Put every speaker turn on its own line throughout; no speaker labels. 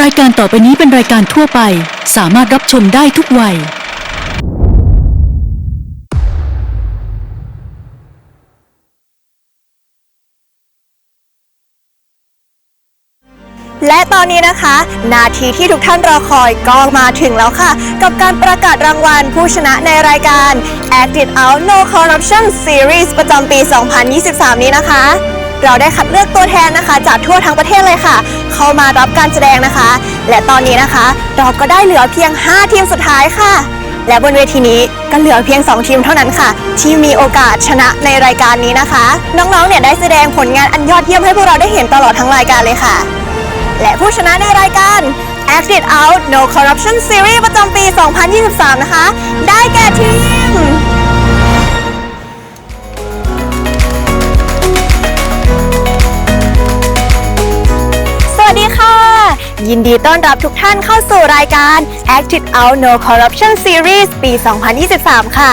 รายการต่อไปนี้เป็นรายการทั่วไป สามารถรับชมได้ทุกวัย
และตอนนี้นะคะ นาทีที่ทุกท่านรอคอยก็มาถึงแล้วค่ะ กับการประกาศรางวัลผู้ชนะในรายการ Act It Out No Corruption Series ประจำปี 2023 นี้นะคะ เราได้คัดเลือกตัวแทนนะคะ จากทั่วทั้งประเทศเลยค่ะ เข้ามารับการแสดงนะคะ และตอนนี้นะคะ เราก็ได้เหลือเพียง 5 ทีมสุดท้ายค่ะ และบนเวทีนี้ก็เหลือเพียง 2 ทีมเท่านั้นค่ะ ที่มีโอกาสชนะในรายการนี้นะคะ น้องๆเนี่ยได้แสดงผลงานอันยอดเยี่ยมให้พวกเราได้เห็นตลอดทั้งรายการเลยค่ะ และผู้ชนะในรายการ Act It Out No Corruption Series ประจำปี 2023 นะคะ ได้แก่ทีม ยินดีต้อนรับทุกท่านเข้าสู่รายการ Act It Out No Corruption Series ปี 2023 ค่ะ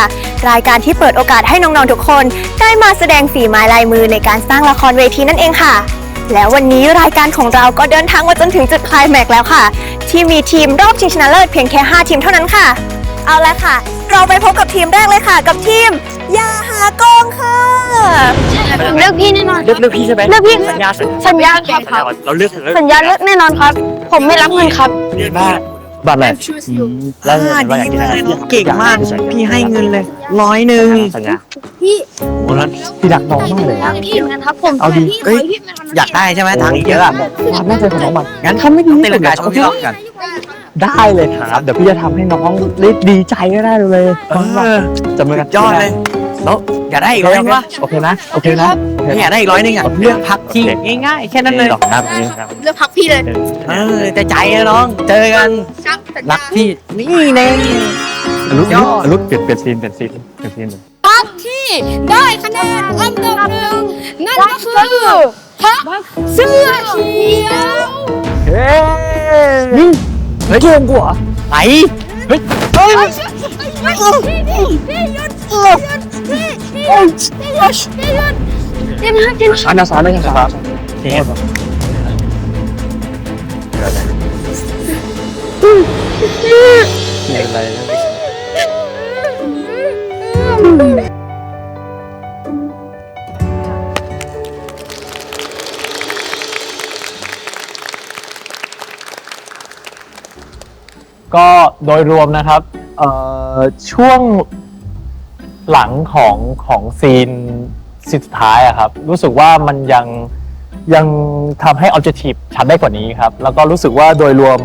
รายการที่เปิดโอกาสให้น้อง ๆ ทุกคน ได้มาแสดงฝีไม้ลายมือในการสร้างละครเวทีนั่นเองค่ะ แล้ววันนี้รายการของเราก็เดินทางมาจนถึงจุดไคลายแม็กซ์แล้วค่ะ ที่มีทีมรอบชิงชนะเลิศเพียงแค่ 5 ทีมเท่านั้นค่ะ เอาละค่ะ เราไปพบกับทีมแรกเลยค่ะ กับทีมยาหากองค่ะ
เลือกพี่แน่นอน
เลือกเลือกพี่ใช่ไหม
เลือกพี่
สัญญาสัญ
สัญญาครับ
ญาเราเลือกเลือก
สัญญาเลือกแน่นอนครับ ผมไม่รับเงินครับ
บ้าบัตรอะไรแล้ว
อ่า
ว่า
ดี
อยากกินอะไร
มากเก่งมาก พี่ให้เงินเลยร้อยหนึ่ง
สัญญา
พี่
โอ้แล้วพี่รักน้องมากเลยนะ
พี่เหมือนกันครับผม
เอาดี
เอ้ย อยากได้ใช่ไหมทางนี้เยอะอะ
ความน่าใจของน้องมัน
งั้น
ทำไม่ดี
เต้นรายการโชว์พี่รอบกัน
ได้เลยครับ เดี๋ยวพี่จะทำให้น้องได้ดีใจก็ได้เลย
เออ
จำเลยกัน
ยอดเลย แล้ว อยากได้อีกร้อยหนึงวะ
โอเคนะ โอเคนะโอเค
ไม่อยากได้อีกร้อยหนึงอะเลือกพักที่ง่ายๆแค่นั้นเลย
ดอกหน้าแบบนี้ครับ
เลือกพักพี่เลย
เออแต่ใจอะน้อง เจอกัน
ครับสัญ
รั
ญาก
พี่นี่เน่
ลุกลุกเปลี่ยนเปลี่ยนซีนเปลี่ยนซีนเปลี่ยนซีน
พักที่ได้คะแนนอันดับหนึ่งนั่นก็คือพักเสื้อเขียว
เฮ้ยนี่เฮ้ยเกมกูเหรอ
ไหน
เฮ้ยเฮ้ย
พี่พี่พี่หยุดหยุดพี่พี่หยุดพี่หยุดพี่หยุด
เจนะเจน
อันนาสารไม่ใช่ครับ
เทป
เรียนอะไรนะ ก็โดยรวมนะครับเอ่อช่วงหลังของของซีนซีนสุดท้ายอะครับ รู้สึกว่ามันยังยังทำให้ objective ชัดได้กว่านี้ครับ แล้วก็รู้สึกว่าโดยรวม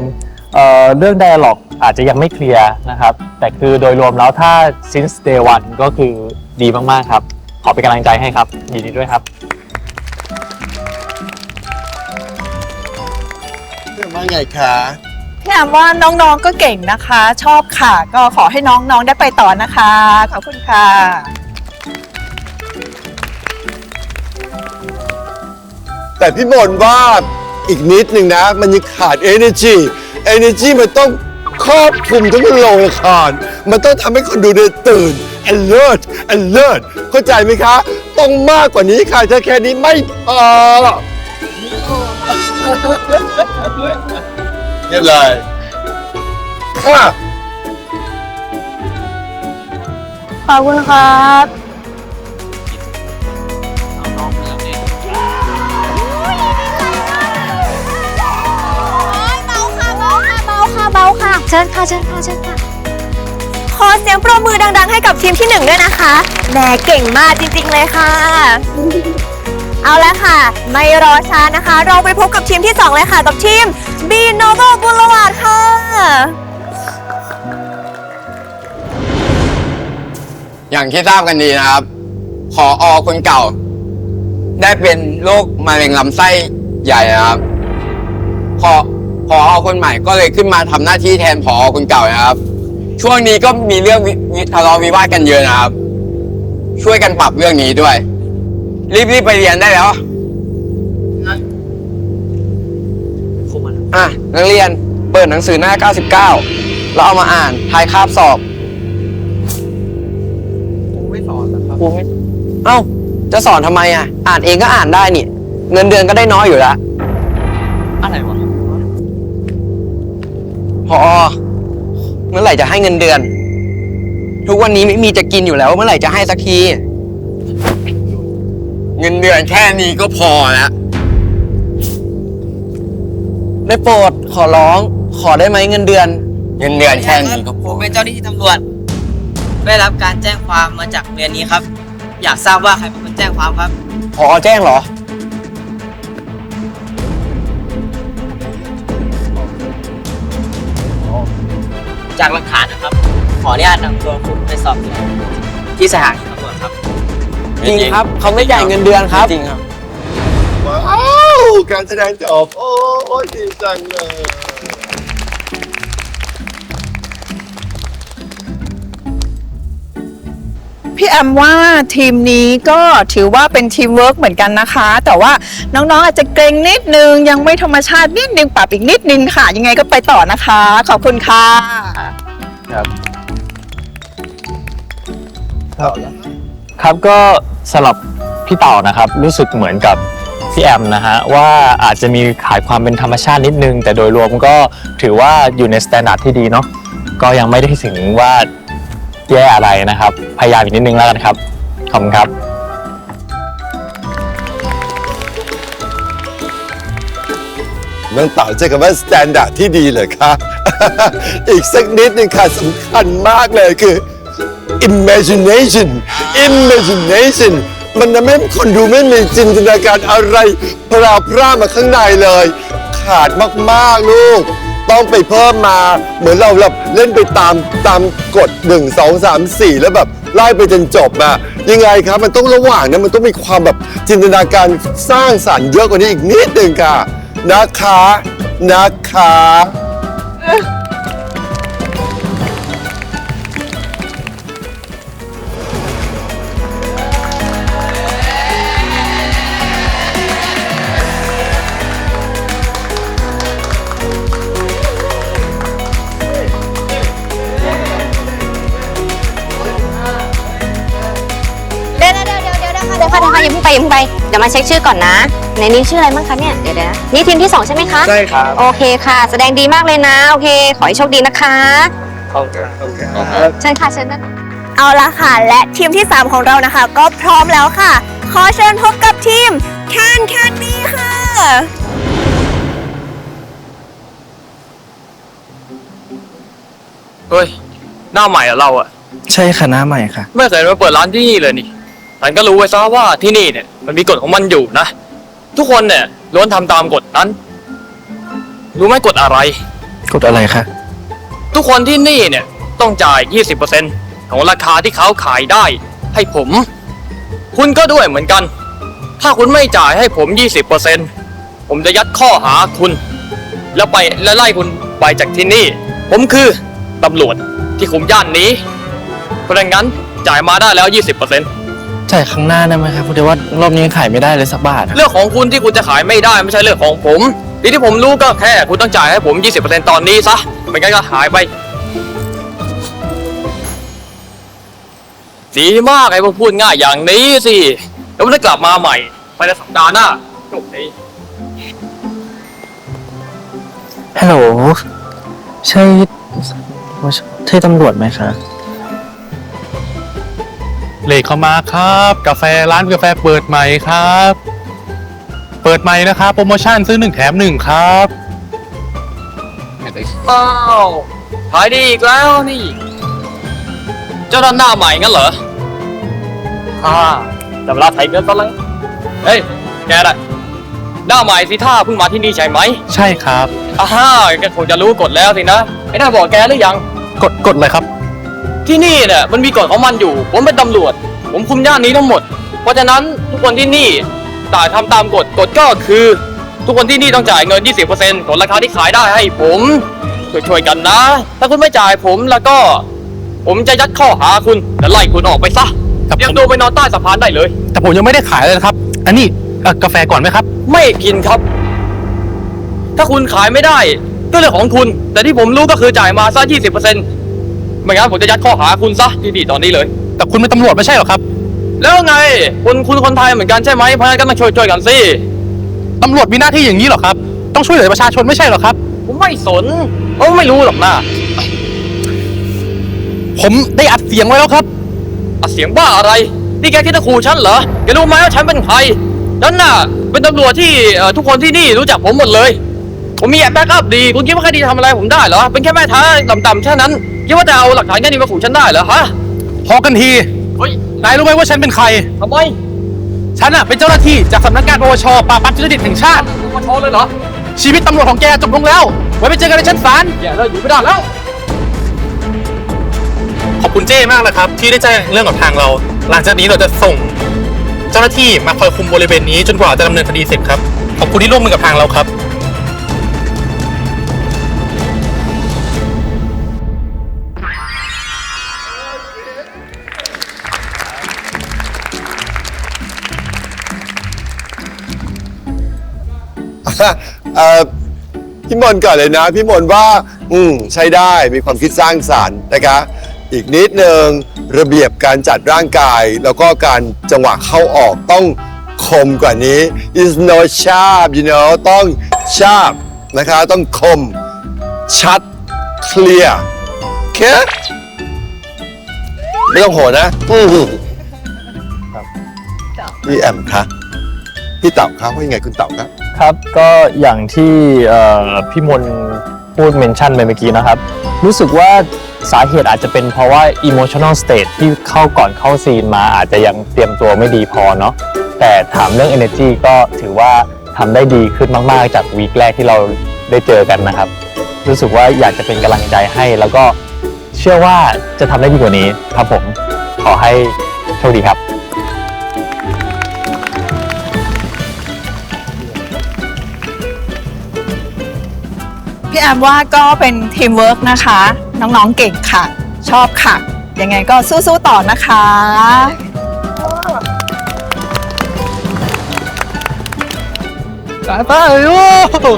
เอ่อเรื่อง dialog อกอาจจะยังไม่เคลียร์นะครับ แต่คือโดยรวมแล้วถ้า since day one ก็คือดีมากๆครับ ขอเป็นกำลังใจให้ครับยินดีด้วยครับ
ว่าไงคะ
พี่แอมว่าน้องๆก็เก่งนะคะ ชอบค่ะ ก็ขอให้น้องๆได้ไปต่อนะคะ ขอบคุณค่ะ
แต่พี่มนว่าอีกนิดหนึ่งนะ มันยังขาด energy energy มันต้องครอบคลุมทั้งโรงละคร มันต้องทำให้คนดูได้ตื่น alert alert เข้าใจไหมคะ ต้องมากกว่านี้ค่ะถ้าแค่นี้ไม่พอ เรียบร้อยค่ะ
ขอบคุณครับ
เบาค่ะเบาค่ะเบาค่ะเบาค่ะ
เชิญค่ะเชิญค่ะเชิญค่ะ
ขอเสียงปรบมือดัง ๆ ให้กับทีมที่หนึ่งด้วยนะคะแหมเก่งมากจริง ๆ เลยค่ะ เอาละค่ะ ไม่รอช้านะคะ เราไปพบกับทีมที่2เลยค่ะกับทีม B Noble Boulevard ค่ะ
อย่างที่ทราบกันดีนะครับ ขออคนเก่า ได้เป็นโรคมะเร็งลำไส้ใหญ่นะครับพอพออคนใหม่ก็เลยขึ้นมาทำหน้าที่แทนพออคนเก่านะครับ ช่วงนี้ก็มีเรื่องวิทะเลาะวิวาทกันเยอะนะครับ ช่วยกันปรับเรื่องนี้ด้วย รีบๆไปเรียนได้แล้ว อะนักเรียนเปิดหนังสือหน้า 99 แล้วเอามาอ่านทายคาบสอบ
ไม่สอนนะครับ
ครูไม่เอ้า จะสอนทำไมอะ อ่านเองก็อ่านได้นี่ เงินเดือนก็ได้น้อยอยู่แล้ว
อะไรวะ พอ เมื่อไหร่จะให้เงินเดือน ทุกวันนี้ไม่มีจะกินอยู่แล้ว เมื่อไหร่จะให้สักที
เงินเดือนแค่นี้ก็พอแล้ว
ได้โปรดขอร้อง ขอได้ไหมเงินเดือน
เงินเดือนแค่นี้ก็
ผมเป็นเจ้าหน้าที่ตำรวจ ได้รับการแจ้งความมาจากเรียนนี้ครับ อยากทราบว่าใครเป็นคนแจ้งความครับ
พอแจ้งเหรอ
จากหลักฐานนะครับ ขออนุญาตนำตัวคุณไปสอบสวนที่สถานีตำรวจครับ
จริงครับ เขาไม่จ่ายเงินเดือนครับ
จริงครับ
ว้าว การแสดงจบโอ้ยดีจังเลย
พี่แอมว่าทีมนี้ก็ถือว่าเป็นทีมเวิร์กเหมือนกันนะคะ แต่ว่าน้องๆอาจจะเกรงนิดนึง ยังไม่ธรรมชาตินิดนึงปรับอีกนิดนึงค่ะ ยังไงก็ไปต่อนะคะ ขอบคุณค่ะ
ครับก็สำหรับพี่เต่านะครับ รู้สึกเหมือนกับ พี่แอมนะฮะว่าอาจจะมีขายความเป็นธรรมชาตินิดนึง แต่โดยรวมก็ถือว่าอยู่ในสแตนดาร์ดที่ดีเนาะก็ยังไม่ได้ถึงว่าแย่อะไรนะครับ พยายามอีกนิดนึงแล้วกันครับขอบคุณครับ
น้องเต๋าใช้คำว่าสแตนดาร์ดที่ดีเลยค่ะ อีกสักนิดนึงค่ะสำคัญมากเลยคือ imagination imagination มันทำให้คนดูไม่มีจินตนาการอะไรพราพร่ามาข้างในเลย ขาดมากๆลูก ต้องไปเพิ่มมาเหมือนเราแบบเล่นไปตามตามกฎ1 2 3 4 แล้วแบบไล่ไปจนจบอะยังไงครับมันต้องระหว่างนั้นมันต้องมีความแบบจินตนาการสร้างสรรค์เยอะกว่านี้อีกนิดหนึ่งค่ะ นะคะ นะ
คะ อย่าเพิ่งไปอย่าเพิ่งไปเดี๋ยวมาเช็คชื่อก่อนนะในนี้ชื่ออะไรบ้างคะเนี่ยเดี๋ยวเดี๋ยวนะนี่ทีมที่สองใช่ไหมคะ
ใช่ครับ
โอเคค่ะ แสดงดีมากเลยนะ โอเค ขอให้โชคดีนะคะ
ขอบคุณครับ
เชิญค่ะเชิญนะ
เอาละค่ะ และทีมที่ 3 ของเรานะคะ ก็พร้อมแล้วค่ะ ขอเชิญพบกับทีมแคนแคนดี้ค่ะ
เฮ้ย หน้าใหม่เหรอเราอะ
ใช่ค่ะหน้าใหม่ค่ะ
ไม่เคยมาเปิดร้านที่นี่เลยนี่ ฉันก็รู้ไว้ซะว่าที่นี่เนี่ยมันมีกฎของมันอยู่นะ ทุกคนเนี่ยล้วนทำตามกฎนั้น รู้ไหมกฎอะไร
กดอะไรคะ
ทุกคนที่นี่เนี่ยต้องจ่าย 20%ของราคาที่เขาขายได้ ให้ผม คุณก็ด้วยเหมือนกัน ถ้าคุณไม่จ่ายให้ผม 20%ผมจะยัดข้อหาคุณ แล้วไปและไล่คุณไปจากที่นี่ ผมคือตำรวจที่คุมย่านนี้เพราะงั้นจ่ายมาได้แล้ว 20%
จ่ายครั้งหน้าได้ไหมครับเพราะว่ารอบนี้ขายไม่ได้เลยสักบาทอะ
เรื่องของคุณที่คุณจะขายไม่ได้ไม่ใช่เรื่องของผมที่ที่ผมรู้ก็แค่คุณต้องจ่ายให้ผม 20%ตอนนี้ซะไม่งั้นก็หายไป ดีมากไอ้พวกพูดง่ายอย่างนี้สิแล้วมันจะกลับมาใหม่ภายในสัปดาห์หน้าโชคดี
ฮัลโหลใช่ใช่ตำรวจไหมคะ
เลขเข้ามาครับ กาแฟร้านกาแฟเปิดใหม่ครับ เปิดใหม่นะครับโปรโมชั่นซื้อหนึ่งแถมหนึ่งครับ
อ้าวขายดีอีกแล้วนี่ เจ้าด้านหน้าใหม่งั้นเหรอฮ่าแต่เวลาไถเงินซะแล้วเฮ้ยแกน่ะหน้าใหม่สิท่าเพิ่งมาที่นี่ใช่ไหม
ใช่ครับ
อ่าฮ่าแกคงจะรู้กฎแล้วสินะไอ้น่าบอกแกหรือยัง
กดกดเลยครับ
ที่นี่เนี่ยมันมีกฎของมันอยู่ ผมเป็นตำรวจ ผมคุมย่านนี้ทั้งหมด เพราะฉะนั้นทุกคนที่นี่ต่างทำตามกฎกฎก็คือ ทุกคนที่นี่ต้องจ่ายเงิน 20%ของราคาที่ขายได้ให้ผมช่วยๆกันนะ ถ้าคุณไม่จ่ายผมแล้วก็ ผมจะยัดข้อหาคุณและไล่คุณออกไปซะ
ครับ
เตรียม
ผม
ตัวไปนอนใต้สะพานได้เลย
แต่ผมยังไม่ได้ขายเลยนะครับ อันนี้เอ่อกาแฟก่อนไหมครับ
ไม่กินครับ ถ้าคุณขายไม่ได้ ก็เรื่องของคุณ แต่ที่ผมรู้ก็คือจ่ายมาซะ20% ไม่งั้นผมจะยัดข้อหาคุณซะที่นี่ตอนนี้เลย
แต่คุณเป็นตำรวจไม่ใช่หรอครับ
แล้วไงคุณคุณคนไทยเหมือนกันใช่ไหมเพราะฉะนั้นก็มาช่วยช่วยๆกันสิ
ตำรวจมีหน้าที่อย่างนี้เหรอครับ ต้องช่วยเหลือประชาชนไม่ใช่เหรอครับ
ผมไม่สนโอ้ไม่รู้หรอกนะผมได้อัดเสียงไว้แล้วครับ อัดเสียงบ้าอะไรนี่แกคิดจะขู่ฉันเหรอแกรู้ไหมว่าฉันเป็นใครฉันน่ะเป็นตำรวจที่เอ่อทุกคนที่นี่รู้จักผมหมดเลย ผมมีแอบแบ็กอัพดี คุณคิดว่าใครดีทำอะไรผมได้เหรอ เป็นแค่แม่ท้าต่ำๆแค่นั้น คิดว่าจะเอาหลักฐานแค่นี้มาขู่ฉันได้เหรอฮะ
พอกันที
เฮ้ย
นายรู้ไหมว่าฉันเป็นใคร
ทำไม
ฉันอะเป็นเจ้าหน้าที่จากสำนักงานปวชปราบปรามทุจริตแห่งชาติ
มาโชว์เลยเหรอ
ชีวิตตำรวจของแกจบลงแล้ว ไว้ไปเจอกันในชั้นศาล
แย่แล้วอยู่ไม่ได้แล้ว
ขอบคุณเจ้มากนะครับ ที่ได้แจ้งเรื่องกับทางเรา หลังจากนี้เราจะส่ง เจ้าหน้าที่มาคอยคุมบริเวณนี้จนกว่าจะดำเนินคดีเสร็จครับ ขอบคุณที่ร่วมมือกับทางเราครับ
เอ่อพี่มนต์ก่อนเลยนะ พี่มนต์ว่า อืมใช้ได้มีความคิดสร้างสรรค์นะคะ อีกนิดหนึ่งระเบียบการจัดร่างกาย แล้วก็การจังหวะเข้าออกต้องคมกว่านี้ is no sharp you know ต้อง sharp นะคะต้องคม ชัด clear โอเคไม่ต้องโหดนะอืมพี่แอมคะพี่เต่าครับว่ายังไงคุณเต่าครับ
ครับก็อย่างที่พี่มนพูดเมนชั่นไปเมื่อกี้นะครับ รู้สึกว่าสาเหตุอาจจะเป็นเพราะว่า emotional state ที่เข้าก่อนเข้าซีนมาอาจจะยังเตรียมตัวไม่ดีพอเนาะแต่ถามเรื่อง energy ก็ถือว่าทำได้ดีขึ้นมาก ๆ จากวีคแรกที่เราได้เจอกันนะครับ รู้สึกว่าอยากจะเป็นกำลังใจให้ แล้วก็เชื่อว่าจะทำได้ดีกว่านี้ครับผมขอให้โชคดีครับ
แอมว่าก็เป็นทีมเวิร์กนะคะ น้องๆเก่งค่ะ ชอบค่ะ ยังไงก็สู้ๆต่อนะคะ
สายฟ้าเลยโอ้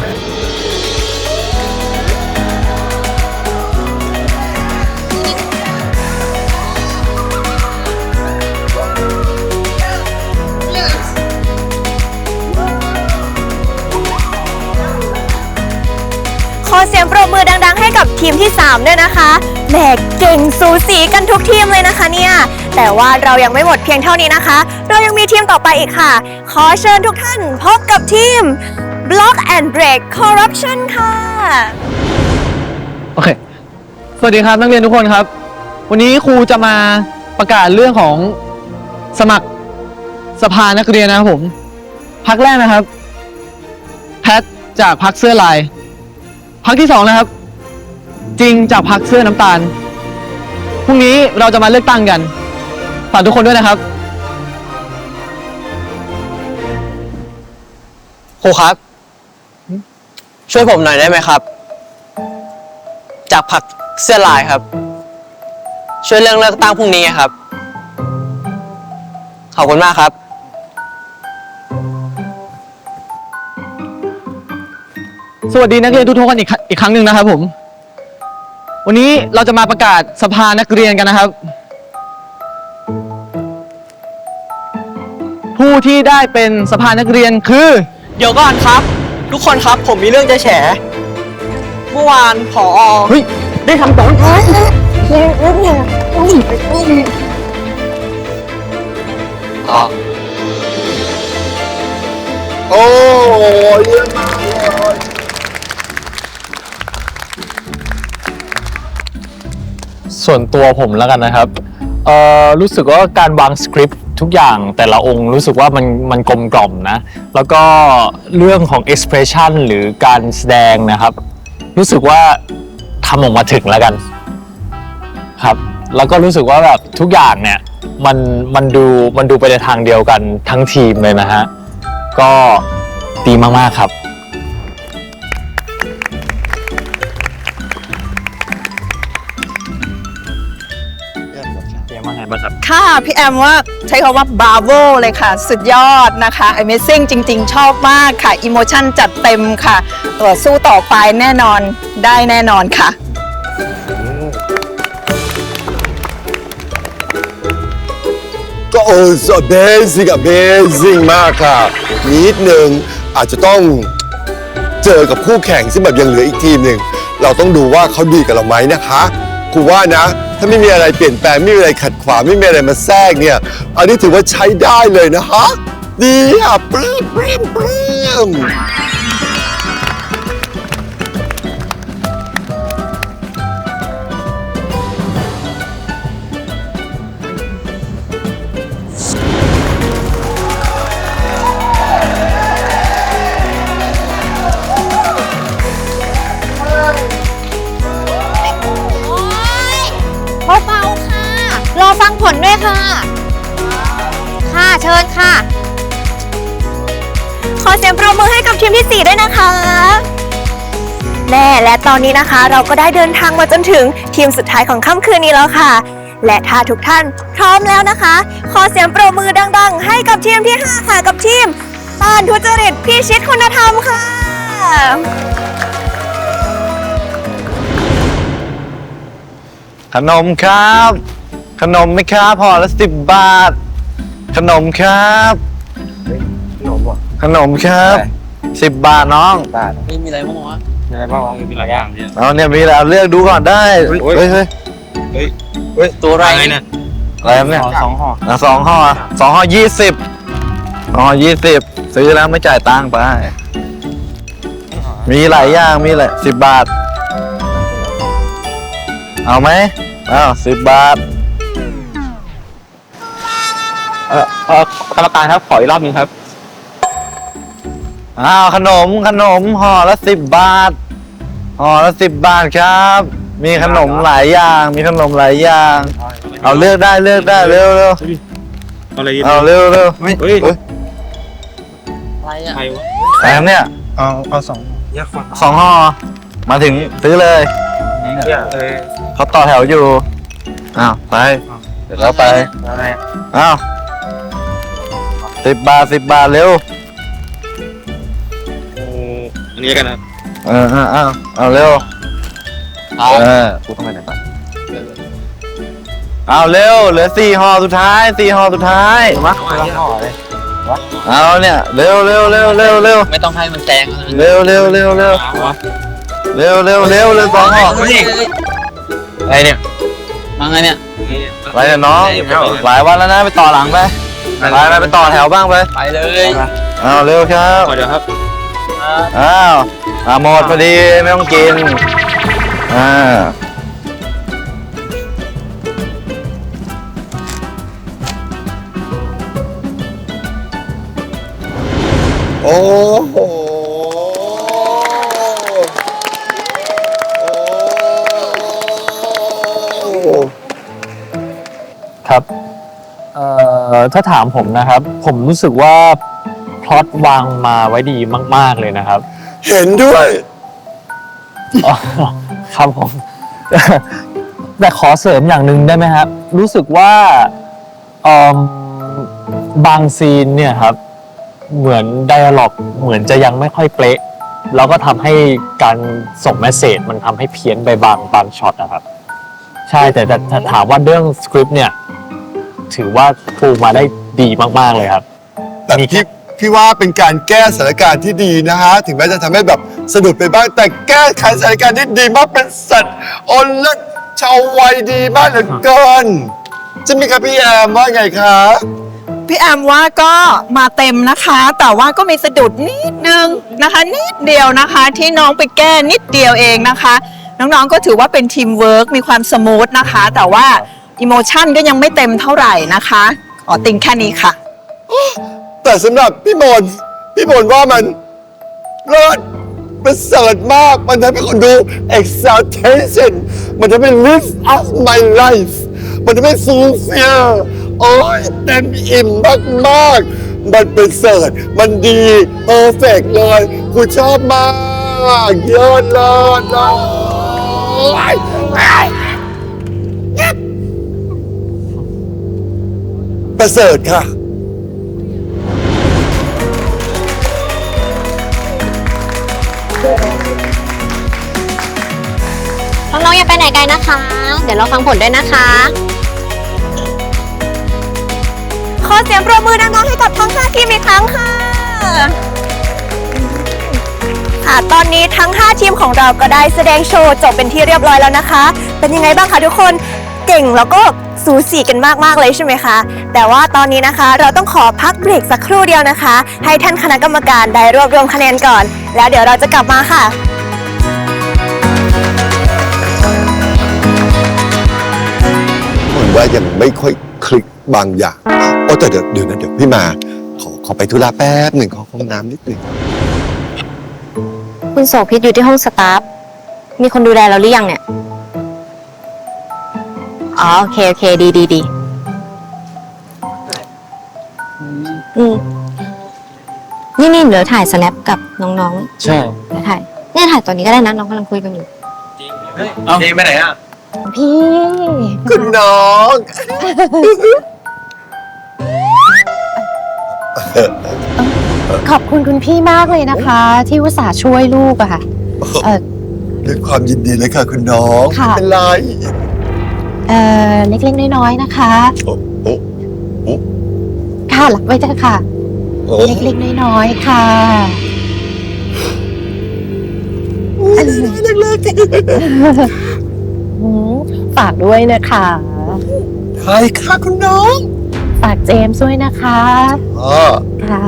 เสียงปรบมือดัง ๆ ให้กับทีมที่ 3 ด้วยนะคะแหมเก่งสูสีกันทุกทีมเลยนะคะเนี่ย แต่ว่าเรายังไม่หมดเพียงเท่านี้นะคะ เรายังมีทีมต่อไปอีกค่ะ ขอเชิญทุกท่านพบกับทีม Block and Break Corruption ค่ะ
โอเค สวัสดีครับนักเรียนทุกคนครับ วันนี้ครูจะมาประกาศเรื่องของสมัครสภานักเรียนนะครับผม พักแรกนะครับ แพทจากพักเสื้อลาย พักที่สองนะครับ จริงจากพักเสื้อน้ำตาลพรุ่งนี้เราจะมาเลือกตั้งกันฝากทุกคนด้วยนะครับ
ครูครับ ช่วยผมหน่อยได้ไหมครับ จากผักเสื้อลายครับ ช่วยเรื่องเลือกตั้งพรุ่งนี้ครับ ขอบคุณมากครับ
สวัสดีนักเรียนทุกๆคนอีกครั้งอีกครั้งหนึ่งนะครับผม วันนี้เราจะมาประกาศสภานักเรียนกันนะครับ ผู้ที่ได้เป็นสภานักเรียนคือ
เดี๋ยวก่อนครับ ทุกคนครับผมมีเรื่องจะแฉ เมื่อวานผอ
เฮ้ยได้ทำต่อ
อ๋อ
โอ้เยี่ยมมากเลย
ส่วนตัวผมแล้วกันนะครับเอ่อรู้สึกว่าการวางสคริปต์ทุกอย่างแต่ละองค์รู้สึกว่ามันมันกลมกล่อมนะ แล้วก็เรื่องของ expression หรือการแสดงนะครับ รู้สึกว่าทำออกมาถึงแล้วกันครับแล้วก็รู้สึกว่าแบบทุกอย่างเนี่ยมันมันดูมันดูไปในทางเดียวกันทั้งทีมเลยนะฮะก็ดีมากๆครับ เดีมากครับ
ค่ะ พี่แอมว่าใช้คำว่า bravo เลยค่ะ สุดยอดนะคะ amazing จริง ๆ ชอบมากค่ะ emotion จัดเต็มค่ะต่อสู้ต่อไปแน่นอนได้แน่นอนค่ะ
ก็โอ้ so amazing amazing มากค่ะ นิดนึงอาจจะต้องเจอกับคู่แข่งซึ่งแบบยังเหลืออีกทีมหนึ่ง เราต้องดูว่าเขาดีกับเราไหมนะคะครูว่านะถ้าไม่มีอะไรเปลี่ยนแปลงไม่มีอะไรขัดขวางไม่มีอะไรมาแทรกเนี่ยอันนี้ถือว่าใช้ได้เลยนะฮะดีอะปลื้มปลื้มปลื้ม
ทีมที่ 4 ด้วยนะคะแน่และตอนนี้นะคะเราก็ได้เดินทางมาจนถึงทีมสุดท้ายของค่ำคืนนี้แล้วค่ะ และถ้าทุกท่านพร้อมแล้วนะคะ ขอเสียงปรบมือดัง ๆ ให้กับทีมที่5ค่ะกับทีมต้านทุจริตพิชิตคุณธรรมค่ะ
ขนมครับ ขนมไหมครับห่อละสิบบาท ขนมครับ ขนมครับ สิบบาทน้อง
ไม่มีอะไรบ้างวะมีอะไรบ้างมีหลายอย่างเนี่ย
เอาเนี่ยมีอะไรเอาเลือกดูก่อนได้เฮ้ยเฮ้ย
เฮ้ยตัวอะไรเนี่ย
อะไรครับเนี่ย
สองห่อ
อะสองห่อสองห่อยี่สิบสองห่อยี่สิบซื้อแล้วไม่จ่ายตังค์ไป มีหลายอย่างมีหลายสิบบาท เอาไหมอ้าวสิบบาท
เออเออกรรมการครับขออีกรอบหนึงครับ
อ้าวขนมขนมห่อละสิบบาทห่อละสิบบาทครับ มีขนมหลายอย่าง มีขนมหลายอย่าง เอาเลือกได้เลือกได้เร็วเร็ว
อะไร
เอาเร็วเร็ว
เฮ้ย
เฮ้ย
อะไรอะ
ใครวะ
แซมเนี่ย
เอาเอาสอง
สองห่อมาถึงซื้อเลย
เออ
เขาต่อแถวอยู่อ้าวไปเดี๋ยวเราไป
อะไร
อ้าวสิบบาทสิบบาทเร็ว
อันนี้กันนะ
เออเออเอาเอาเร็วเออกูต้องไปไหนก่อนเอาเร็วเหลือสี่ห่อสุดท้ายสี่ห่อสุดท้ายมาเอาเนี่ยเร็วเร็วเร็วเร็วเร็ว
ไม่ต้องให้มันแซง
เร็วเร็วเร็วเร็วเร็วเร็วเร็วเร็วสองห่อ
อะไรเนี่ยมาไงเนี่ย
ไปเถอะน้องหลายวันแล้วนะไปต่อหลังไปไปไปไปต่อแถวบ้างไป
ไปเลย
เอาเร็วครับ
เดี๋ยวครับ
อ้าวอะหมดพอดีไม่ต้องกินอ่า
โอ้โห
ครับ เอ่อ ถ้าถามผมนะครับ ผมรู้สึกว่า พล็อตวางมาไว้ดีมาก ๆเลยนะครับ
เห็นด้วย
อ๋อครับผม แต่ขอเสริมอย่างหนึ่งได้ไหมครับ รู้สึกว่าเอิ่มบางซีนเนี่ยครับ เหมือนไดอะล็อกเหมือนจะยังไม่ค่อยเป๊ะแล้วก็ทำให้การส่งเมสเซจมันทำให้เพี้ยนไปบางบางช็อตนะครับ ใช่แต่แต่แต่ถามว่าเรื่องสคริปต์เนี่ย ถือว่าปูมาได้ดีมาก ๆ เลยครับ
แต่พี่ พี่ว่าเป็นการแก้สถานการณ์ที่ดีนะฮะ ถึงแม้จะทำให้แบบสะดุดไปบ้าง แต่แก้ไขสถานการณ์ที่ดีมากเป็นสัตว์อนเลิศชาววัยดีมากเหลือเกินจะมีครับพี่แอมว่าไงคะ
พี่แอมว่าก็มาเต็มนะคะ แต่ว่าก็มีสะดุดนิดนึงนะคะ นิดเดียวนะคะ ที่น้องไปแก้นิดเดียวเองนะคะ น้องๆก็ถือว่าเป็นทีมเวิร์กมีความสมูทนะคะ แต่ว่าอิโมชันก็ยังไม่เต็มเท่าไหร่นะคะขอติงแค่นี้ค่ะ
แต่สำหรับพี่มนต์พี่มนต์ว่ามันเลิศประเสริฐมาก มันทำให้คนดู exaltation มันทำให้ live of my life มันทำให้ fulfill โอ้ยเต็มอิ่มมากๆ มันเป็นเสริฐมันดี perfect เลยกูชอบมาก เยอะเลยเลยประเสริฐค่ะ
ไปไหนไกลนะคะ เดี๋ยวเราฟังผลด้วยนะคะ
ขอเสียงปรบมือดังๆให้กับทั้ง 5 ทีมอีกครั้งค่ะ ค่ะ ตอนนี้ทั้ง 5 ทีมของเราก็ได้แสดงโชว์จบเป็นที่เรียบร้อยแล้วนะคะ เป็นยังไงบ้างคะทุกคน เก่งแล้วก็สูสีกันมากๆเลยใช่ไหมคะ แต่ว่าตอนนี้นะคะเราต้องขอพักเบรกสักครู่เดียวนะคะ ให้ท่านคณะกรรมการได้รวบรวมคะแนนก่อน แล้วเดี๋ยวเราจะกลับมาค่ะ
ว่ายังไม่ค่อยคลิกบางอย่างโอ้แต่เดี๋ยวเดี๋ยวนะเดี๋ยวพี่มา ขอขอไปธุระแป๊บหนึ่งขอเข้าห้องน้ำนิดหนึ่ง
คุณโสภิตอยู่ที่ห้องสตาฟ มีคนดูแลเราหรือยังเนี่ย อ๋อโอเค โอเค ดีดีดีอืมนี่นี่เดี๋ยวถ่าย snap กับน้อง
ใช่
ๆเดี๋ยวถ่ายเนี่ยถ่ายตอนนี้ก็ได้นะน้องกำลังคุยกันอยู่
เอาดีไปไหนอะ
พี่
คุณน้อง
ขอบคุณคุณพี่มากเลยนะคะ ที่อุตส่าห์ช่วยลูกอะค่ะเอ่อ
ด้วยความยินดีเลยค่ะ คุณน้อง
ค่ะ
ไม่เป็นไร
เอ่อเล็กๆน้อยๆนะคะ
โอ้โอ้โอ้
ค่ะหลับไว้เถอะค่ะ
โอ้
เล็กๆน้อยๆค่ะหืม ฝากด้วยนะคะ
ใช่ค่ะคุณน้อง
ฝากเจมส์ด้วยนะคะ
อ๋อ
ค่ะ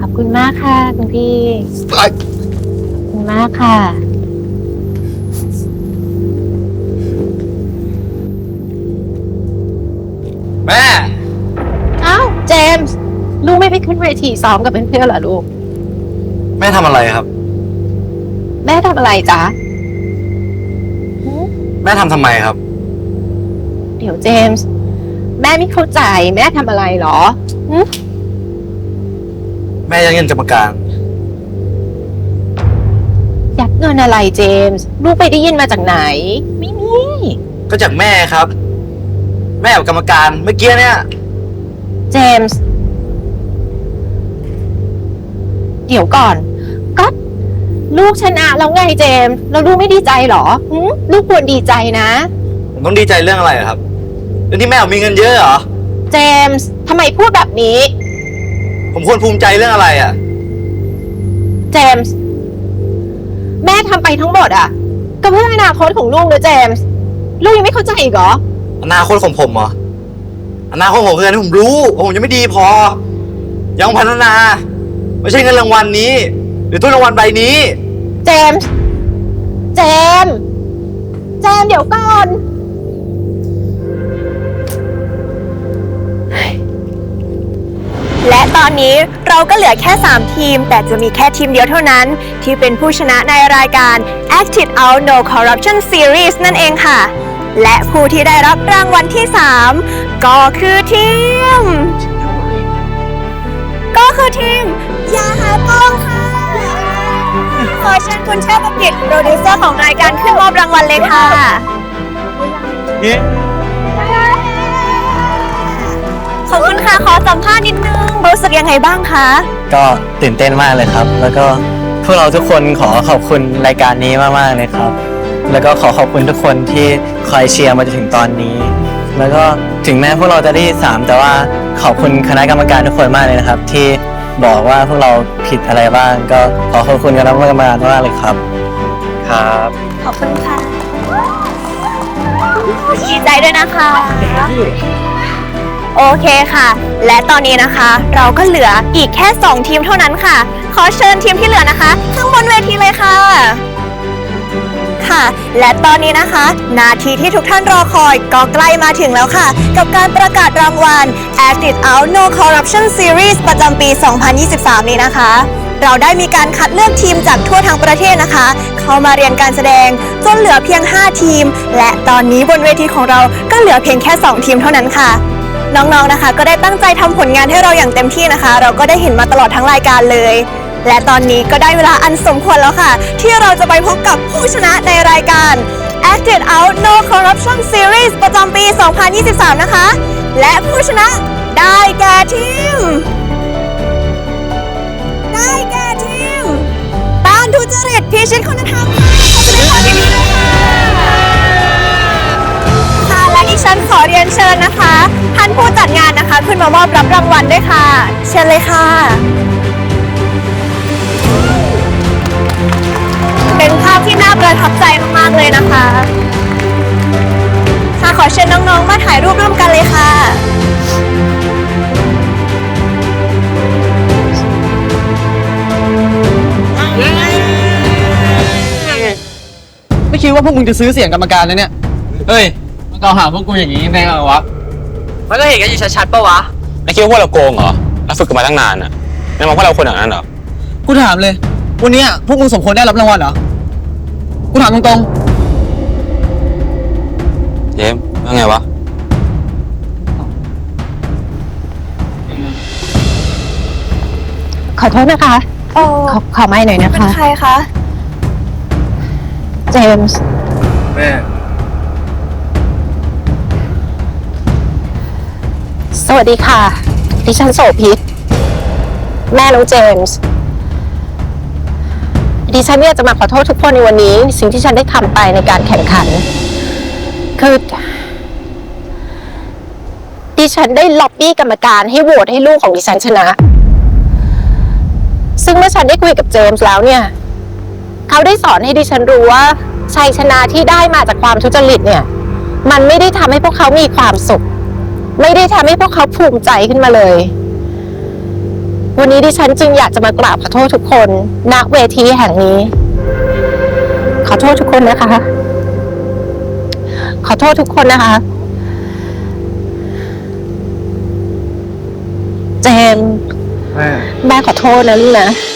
ขอบคุณมากค่ะคุณพี่
ไป
ขอบคุณมากค่ะ
แม่
เอ้าเจมส์ลูกไม่ไปขึ้นเวทีซ้อมกับเพื่อนๆเหรอลูก
แม่ทำอะไรครับ
แม่ทำอะไรจ๊ะ
แม่ทำทำไมครับ
เดี๋ยวเจมส์ แม่ไม่เข้าใจแม่ทำอะไรเหรอหึ
แม่ยังเงินกรรมการ
ยัดเงินอะไรเจมส์ ลูกไปได้ยินมาจากไหน ไม่มี
ก็จากแม่ครับ แม่กับกรรมการเมื่อกี้เนี่ย
เจมส์ เดี๋ยวก่อนก็ ลูกชนะแล้วไงเจมส์แล้วลูกไม่ดีใจเหรอหึลูกควรดีใจนะ
ผมต้องดีใจเรื่องอะไรอะครับเรื่องที่แม่ผมมีเงินเยอะเหรอ
เจมส์ทำไมพูดแบบนี้
ผมควรภูมิใจเรื่องอะไรอะ
เจมส์แม่ทำไปทั้งหมดอะ ก็เพื่ออนาคตของลูกนะเจมส์ลูกยังไม่เข้าใจอีกเหรอ
อนาคตของผมเหรอ อนาคตของผมคืออะไรที่ผมรู้ว่าผมยังไม่ดีพอ ยังพัฒนา ไม่ใช่เงินรางวัลนี้ หรือถ้วยรางวัลใบนี้
เจมส์เจมส์เจมส์เดี๋ยวก่อน
และตอนนี้เราก็เหลือแค่ 3 ทีม แต่จะมีแค่ทีมเดียวเท่านั้น ที่เป็นผู้ชนะในรายการ Active Out No Corruption Series นั่นเองค่ะ และผู้ที่ได้รับรางวัลที่ 3 ก็คือทีม ก็คือทีมยาหาป้องค่ะ ขอเชิญคุณเชษฐกิจโปรดิวเซอร์ของรายการขึ้นมอบรางวัลเลยค่ะขอบคุณค่ะ ขอสัมภาษณ์นิดนึง รู้สึกยังไงบ้างคะ
ก็ตื่นเต้นมากเลยครับ แล้วก็พวกเราทุกคนขอขอบคุณรายการนี้มากๆเลยครับ แล้วก็ขอขอบคุณทุกคนที่คอยเชียร์มาจนถึงตอนนี้ แล้วก็ถึงแม้พวกเราจะได้ที่สามแต่ว่าขอบคุณคณะกรรมการทุกคนมากเลยนะครับ ที่ บอกว่าพวกเราผิดอะไรบ้าง ก็ขอขอบคุณคณะกรรมการมากเลยครับ ครับ
ขอบคุณค่ะดีใจด้วยนะคะ โอเคค่ะ และตอนนี้นะคะ เราก็เหลืออีกแค่ 2 ทีมเท่านั้นค่ะ ขอเชิญทีมที่เหลือนะคะ ข้างบนเวทีเลยค่ะ ค่ะ และตอนนี้นะคะ นาทีที่ทุกท่านรอคอยก็ใกล้มาถึงแล้วค่ะ กับการประกาศรางวัล Active Out No Corruption Series ประจำปี 2023 นี้นะคะ เราได้มีการคัดเลือกทีมจากทั่วทั้งประเทศนะคะ เข้ามาเรียนการแสดงจนเหลือเพียง 5 ทีม และตอนนี้บนเวทีของเราก็เหลือเพียงแค่ 2 ทีมเท่านั้นค่ะน้องๆนะคะ ก็ได้ตั้งใจทำผลงานให้เราอย่างเต็มที่นะคะ เราก็ได้เห็นมาตลอดทั้งรายการเลย และตอนนี้ก็ได้เวลาอันสมควรแล้วค่ะ ที่เราจะไปพบกับผู้ชนะในรายการ Acted Out No Corruption Series ประจำปี 2023 นะคะ และผู้ชนะได้แก่ทีม ได้แก่ทีมต้านทุจริตพิชิตคุณธรรมค่ะขอแสดงความยินดีด้วยค่ะค่ะและดิฉันขอเรียนเชิญนะคะ ท่านผู้จัดงานนะคะ ขึ้นมามอบรับรางวัลด้วยค่ะ เชิญเลยค่ะ ประทับใจมากๆเลยนะคะ ค่ะขอเชิญน้องๆ มาถ่ายรูปร่วมกันเลยค่ะ
ไม่คิดว่าพวกมึงจะซื้อเสียงกรรมการนะเนี่ย เฮ้ยมันกล่าวหาพวกกูอย่างนี้ได้ไงวะ
มันก็เห็นกันอยู่ชัดๆปะวะ
ไม่คิดว่าพวกเราโกงเหรอเราฝึกกันมาตั้งนานอะไม่มองพวกเราคนอย่างนั้นเหรอ
กูถามเลย วันเนี้ยพวกมึงสมควรได้รับรางวัลเหรอ กูถามตรง
เจมส์ว่าไงวะ
ขอโทษนะคะ
โอ้
ขอขอไม่หน่อยนะ
เป็น
คะ
ใครคะ
เจมส์
แม่
สวัสดีค่ะ ดิฉันโสพิษแม่น้องเจมส์ ดิฉันเนี่ยจะมาขอโทษทุกคนในวันนี้ สิ่งที่ฉันได้ทำไปในการแข่งขัน คือดิฉันได้ล็อบบี้กรรมการให้โหวตให้ลูกของดิฉันชนะ ซึ่งเมื่อฉันได้คุยกับเจมส์แล้วเนี่ย เขาได้สอนให้ดิฉันรู้ว่าชัยชนะที่ได้มาจากความทุจริตเนี่ย มันไม่ได้ทำให้พวกเขามีความสุข ไม่ได้ทำให้พวกเขาภูมิใจขึ้นมาเลย วันนี้ดิฉันจึงอยากจะมากราบขอโทษทุกคนณเวทีแห่งนี้ ขอโทษทุกคนนะคะ ขอโทษทุกคนนะคะ เจมส์
แม่
แม่ขอโทษนะลูกนะ
แ